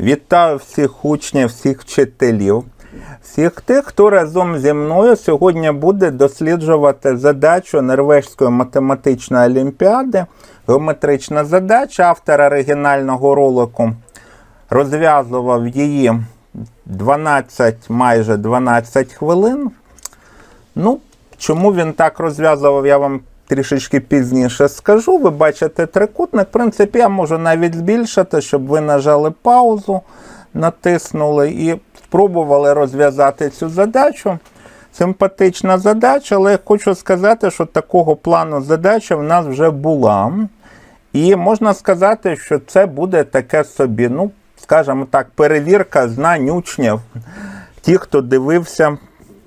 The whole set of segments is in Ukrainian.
Вітаю всіх учнів, всіх вчителів, всіх тих, хто разом зі мною сьогодні буде досліджувати задачу Норвезької математичної олімпіади. Геометрична задача автора оригінального ролику розв'язував її 12, майже 12 хвилин. Ну, чому він так розв'язував, я вам трішечки пізніше скажу. Ви бачите трикутник. В принципі, я можу навіть збільшити, щоб ви нажали паузу, натиснули і спробували розв'язати цю задачу. Симпатична задача, але я хочу сказати, що такого плану задача в нас вже була. І можна сказати, що це буде таке собі, ну, скажімо так, перевірка знань учнів, ті, хто дивився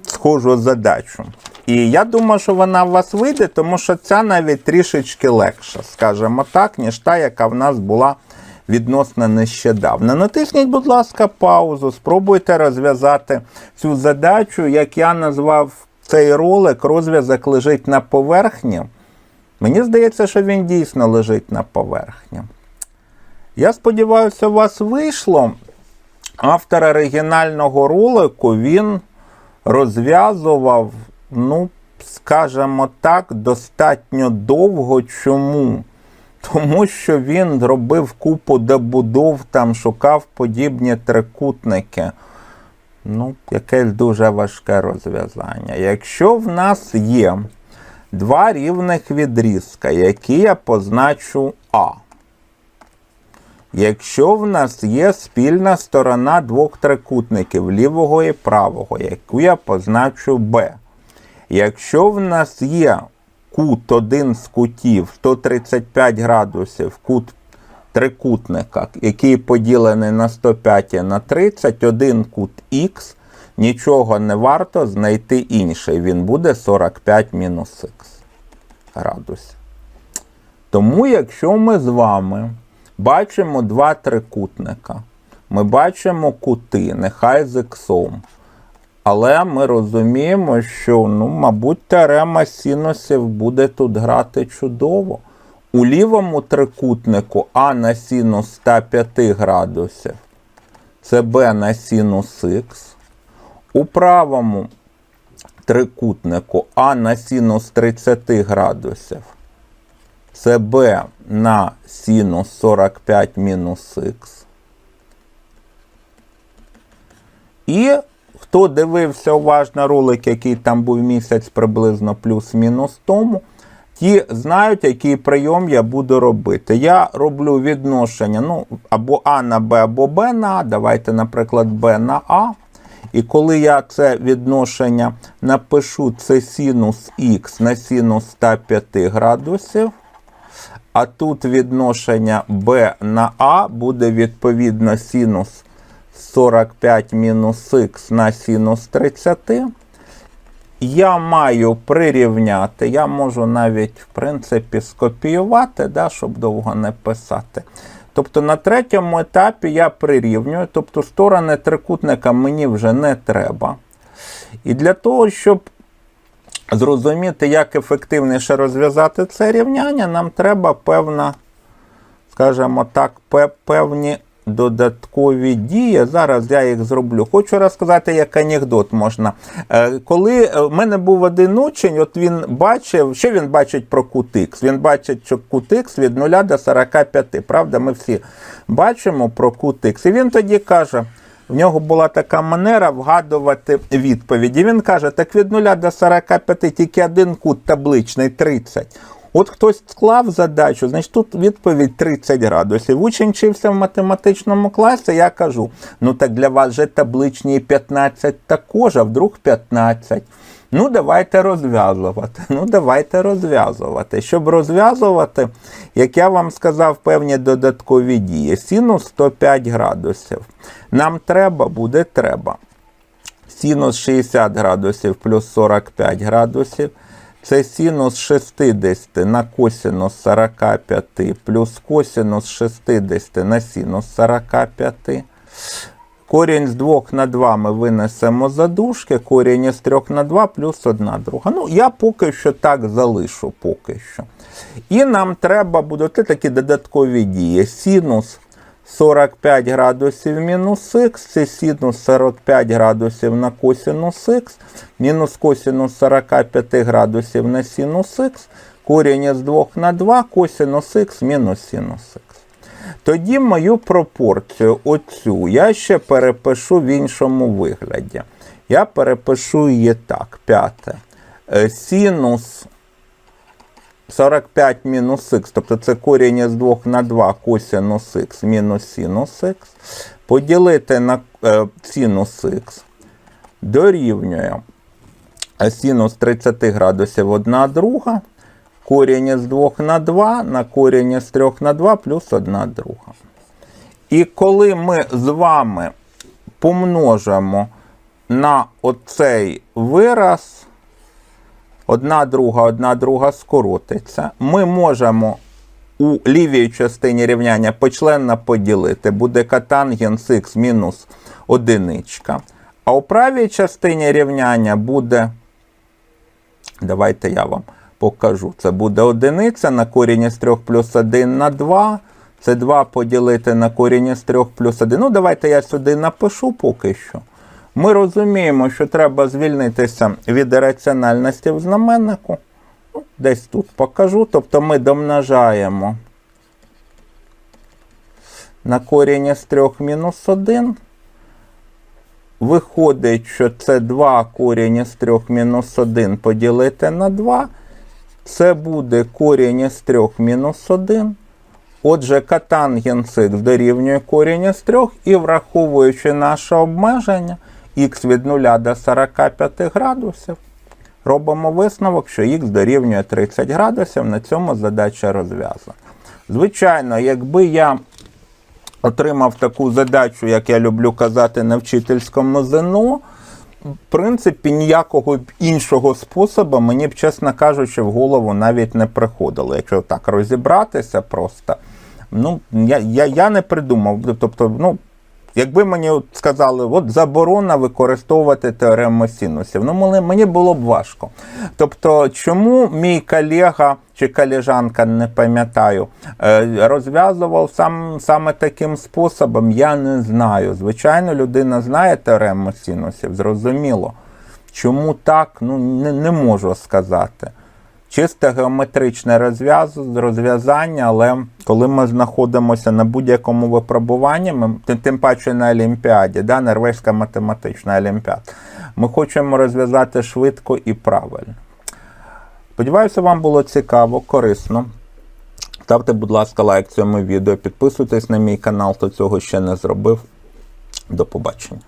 схожу задачу. І я думаю, що вона у вас вийде, тому що ця навіть трішечки легша, скажімо так, ніж та, яка в нас була відносно нещодавно. Натисніть, будь ласка, паузу, спробуйте розв'язати цю задачу. Як я назвав цей ролик, розв'язок лежить на поверхні. Мені здається, що він дійсно лежить на поверхні. Я сподіваюся, у вас вийшло. Автор оригінального ролику він розв'язував, ну, скажімо так, достатньо довго. Чому? Тому що він робив купу добудов, там шукав подібні трикутники. Ну, якесь дуже важке розв'язання. Якщо в нас є два рівних відрізка, які я позначу А. Якщо в нас є спільна сторона двох трикутників лівого і правого, яку я позначу Б. Якщо в нас є кут один з кутів 135 градусів, кут трикутника, який поділений на 105 і на 30, один кут Х, нічого не варто знайти інший. Він буде 45 мінус х градусів. Тому, якщо ми з вами бачимо два трикутника, ми бачимо кути, нехай з іксом. Але ми розуміємо, що, ну, мабуть, теорема синусів буде тут грати чудово. У лівому трикутнику А на синус 105 градусів це Б на синус х. У правому трикутнику А на синус 30 градусів це Б на синус 45 мінус х. І хто дивився уважно ролик, який там був місяць приблизно плюс-мінус тому, ті знають, який прийом я буду робити. Я роблю відношення ну, або А на Б, або Б на А. Давайте, наприклад, Б на А. І коли я це відношення напишу, це синус х на синус 105 градусів. А тут відношення b на А буде відповідно синус 45 мінус х на синус 30. Я маю прирівняти, я можу навіть, в принципі, скопіювати, да, щоб довго не писати. Тобто на третьому етапі я прирівнюю, тобто сторони трикутника мені вже не треба. І для того, щоб зрозуміти, як ефективніше розв'язати це рівняння, нам треба певна, скажімо так, певні додаткові дії. Зараз я їх зроблю. Хочу розказати, як анекдот можна. Е, Коли в мене був один учень, от він бачив, що він бачить про кут Х? Він бачить, що кут Х від 0 до 45. Правда, ми всі бачимо про кут Х. І він тоді каже. В нього була така манера вгадувати відповіді. Він каже: так від 0 до 45 тільки один кут табличний 30. От хтось склав задачу, значить тут відповідь 30 градусів. Учень вчився в математичному класі, я кажу: ну так для вас же табличні 15 також, а вдруг 15. Ну, давайте розв'язувати. Ну, давайте розв'язувати. Щоб розв'язувати, як я вам сказав, певні додаткові дії. Синус 105 градусів. Нам треба буде треба. Синус 60 градусів плюс 45 градусів. Це синус 60 на косинус 45 плюс косинус 60 на синус 45. Корінь з 2 на 2 ми винесемо за дужки, корінь із 3 на 2 плюс 1 друга. Ну, я поки що так залишу, поки що. І нам треба будуть такі додаткові дії. Синус 45 градусів мінус х, це синус 45 градусів на косинус х, мінус косинус 45 градусів на синус х, корінь із 2 на 2, косинус х мінус синус х. Тоді мою пропорцію оцю я ще перепишу в іншому вигляді. Я перепишу її так. П'яте. Е, Синус 45 мінус х, тобто це корінь із 2 на 2 косинус х мінус синус х, поділити на е, синус х дорівнює е, синус 30 градусів 1 друга, корінь із 2 на 2 на корінь із 3 на 2 плюс 1 друга. І коли ми з вами помножимо на оцей вираз, одна друга, одна друга скоротиться, ми можемо у лівій частині рівняння почленно поділити, буде катангенс х мінус одиничка. А у правій частині рівняння буде, давайте я вам покажу, це буде одиниця на корінь із 3 плюс 1 на 2. Це 2 поділити на корінь із 3 плюс 1. Ну, давайте я сюди напишу поки що. Ми розуміємо, що треба звільнитися від раціональності в знаменнику. Десь тут покажу. Тобто ми домножаємо на корінь із 3 мінус 1. Виходить, що це 2 корінь із 3 мінус 1 поділити на 2. Це буде корінь із 3 мінус 1. Отже, катангенс х дорівнює корінь із 3 і враховуючи наше обмеження х від 0 до 45 градусів, робимо висновок, що х дорівнює 30 градусів. На цьому задача розв'язана. Звичайно, якби я отримав таку задачу, як я люблю казати, на вчительському ЗНО, в принципі, ніякого іншого способу мені б, чесно кажучи, в голову навіть не приходило. Якщо так розібратися просто, ну, я, я, я не придумав. Тобто, ну, якби мені сказали, от заборона використовувати теорему синусів, ну мені- було б важко. Тобто, чому мій колега чи колежанка, не пам'ятаю, е, розв'язував сам, саме таким способом, я не знаю. Звичайно, людина знає теорему синусів, зрозуміло. Чому так, ну не, не можу сказати. Чисте геометричне розв'яз, розв'язання, але коли ми знаходимося на будь-якому випробуванні, ми, тим паче на Олімпіаді, да, Норвезька математична Олімпіада, ми хочемо розв'язати швидко і правильно. Сподіваюся, вам було цікаво, корисно. Ставте, будь ласка, лайк цьому відео, підписуйтесь на мій канал, хто цього ще не зробив. До побачення.